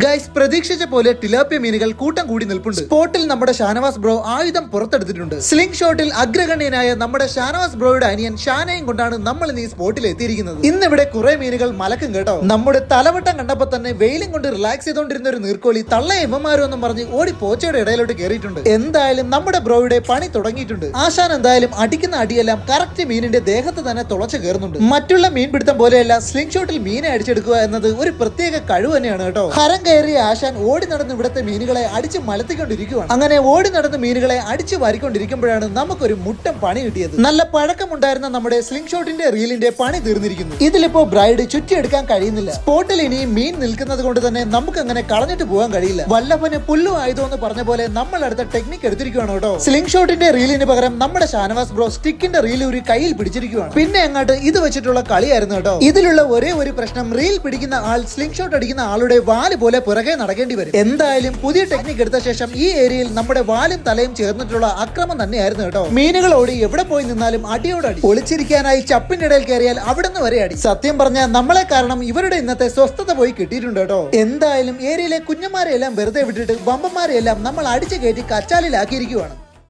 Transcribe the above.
Guys പ്രതീക്ഷിച്ച പോലെ ടിലാപ്പിയ മീനുകൾ കൂട്ടം കൂടി നിൽപ്പുണ്ട്. സ്പോട്ടിൽ നമ്മുടെ ഷാനവാസ് ബ്രോ ആയുധം പുറത്തെടുത്തിട്ടുണ്ട്. സ്ലിംഗ് ഷോട്ടിൽ അഗ്രഗണ്യനായ നമ്മുടെ ഷാനവാസ് ബ്രോയുടെ അനിയൻ ഷാനയും കൊണ്ടാണ് നമ്മൾ ഈ സ്പോട്ടിൽ എത്തിയിരിക്കുന്നത്. ഇന്നിവിടെ കുറെ മീനുകൾ മലക്കും കേട്ടോ. നമ്മുടെ തലവട്ടം കണ്ടപ്പോ തന്നെ വെയിലും കൊണ്ട് റിലാക്സ് ചെയ്തുകൊണ്ടിരുന്ന ഒരു നീർക്കോലി തള്ള എമ്മമാരും എന്നും പറഞ്ഞ് ഓടി പോച്ചയുടെ ഇടയിലോട്ട് കയറിയിട്ടുണ്ട്. എന്തായാലും നമ്മുടെ ബ്രോയുടെ പണി തുടങ്ങിയിട്ടുണ്ട്. ആശാൻ എന്തായാലും അടിക്കുന്ന അടിയെല്ലാം കറക്റ്റ് മീനിന്റെ ദേഹത്ത് തന്നെ തുളച്ചു കയറുന്നുണ്ട്. മറ്റുള്ള മീൻ പിടുത്തം പോലെയല്ല സ്ലിംഗ് ഷോട്ടിൽ മീനെ അടിച്ചെടുക്കുക എന്നത് ഒരു പ്രത്യേക കഴിവ് തന്നെയാണ് കേട്ടോ. ഹരം കയറിയ ആശാൻ ഓടി നടന്ന് ഇവിടുത്തെ മീനുകളെ അടിച്ച് മലത്തിക്കൊണ്ടിരിക്കുകയാണ് അങ്ങനെ ഓടി നടന്ന് മീനുകളെ അടിച്ച് വാരിക്കൊണ്ടിരിക്കുമ്പോഴാണ് നമുക്കൊരു മുട്ടം പണി കിട്ടിയത്. നല്ല പഴക്കമുണ്ടായിരുന്ന നമ്മുടെ സ്ലിംഗ് ഷോട്ടിന്റെ റീലിന്റെ പണി തീർന്നിരിക്കുന്നു. ഇതിലിപ്പോ ബ്രൈഡ് ചുറ്റിയെടുക്കാൻ കഴിയുന്നില്ല. സ്പോട്ടിൽ ഇനി മീൻ നിൽക്കുന്നത് കൊണ്ട് തന്നെ നമുക്ക് അങ്ങനെ കളഞ്ഞിട്ട് പോകാൻ കഴിയില്ല. വല്ലഭന് പുല്ലു ആയതോ എന്ന് പറഞ്ഞ പോലെ നമ്മൾ അടുത്ത ടെക്നിക്ക് എടുത്തിരിക്കുകയാണ് കേട്ടോ. സ്ലിംഗ് ഷോട്ടിന്റെ റീലിന് പകരം നമ്മുടെ ഷാനവാസ് ബ്രോ സ്റ്റിക്കിന്റെ റീൽ ഒരു കയ്യിൽ പിടിച്ചിരിക്കുകയാണ് പിന്നെ അങ്ങോട്ട് ഇത് വെച്ചിട്ടുള്ള കളിയായിരുന്നു കേട്ടോ. ഇതിലുള്ള ഒരേ ഒരു പ്രശ്നം റീൽ പിടിക്കുന്ന ആൾ സ്ലിംഗ് ഷോട്ട് അടിക്കുന്ന ആളുടെ വാൽ പുറകെ നടക്കേണ്ടി വരും. എന്തായാലും പുതിയ ടെക്നിക് എടുത്ത ശേഷം ഈ ഏരിയയിൽ നമ്മുടെ വാലും തലയും ചേർന്നിട്ടുള്ള അക്രമം തന്നെയായിരുന്നു കേട്ടോ. മീനുകൾ ഓടി എവിടെ പോയി നിന്നാലും അടിയോടടി അടി. ഒളിച്ചിരിക്കാനായി ചപ്പിന്റെ ഇടയിൽ കയറിയാൽ അവിടെ നിന്ന് വരെ അടി. സത്യം പറഞ്ഞാൽ നമ്മളെ കാരണം ഇവരുടെ ഇന്നത്തെ സ്വസ്ഥത പോയി കിട്ടിയിട്ടുണ്ട് കേട്ടോ. എന്തായാലും ഏരിയയിലെ കുഞ്ഞന്മാരെ എല്ലാം വെറുതെ വിട്ടിട്ട് ബമ്പന്മാരെ എല്ലാം നമ്മൾ അടിച്ചു കയറ്റി കച്ചാലിലാക്കിയിരിക്കുവാണ്.